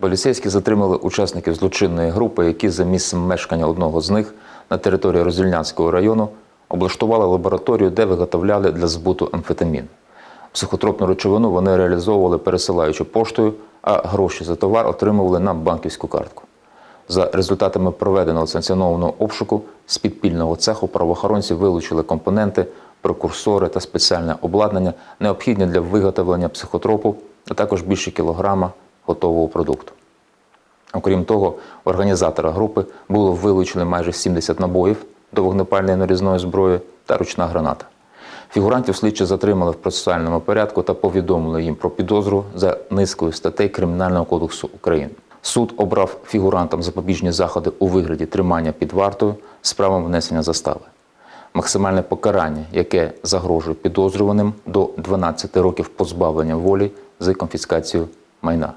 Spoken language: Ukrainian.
Поліцейські затримали учасників злочинної групи, які за місцем мешкання одного з них на території Роздільнянського району облаштували лабораторію, де виготовляли для збуту амфетамін. Психотропну речовину вони реалізовували пересилаючи поштою, а гроші за товар отримували на банківську картку. За результатами проведеного санкціонованого обшуку з підпільного цеху правоохоронці вилучили компоненти, прекурсори та спеціальне обладнання, необхідні для виготовлення психотропу, а також більше кілограма готового продукту. Окрім того, організатора групи було вилучено майже 70 набоїв до вогнепальної нарізної зброї та ручна граната. Фігурантів слідчі затримали в процесуальному порядку та повідомили їм про підозру за низкою статей Кримінального кодексу України. Суд обрав фігурантам запобіжні заходи у вигляді тримання під вартою з правом внесення застави. Максимальне покарання, яке загрожує підозрюваним до 12 років позбавлення волі з конфіскацією майна.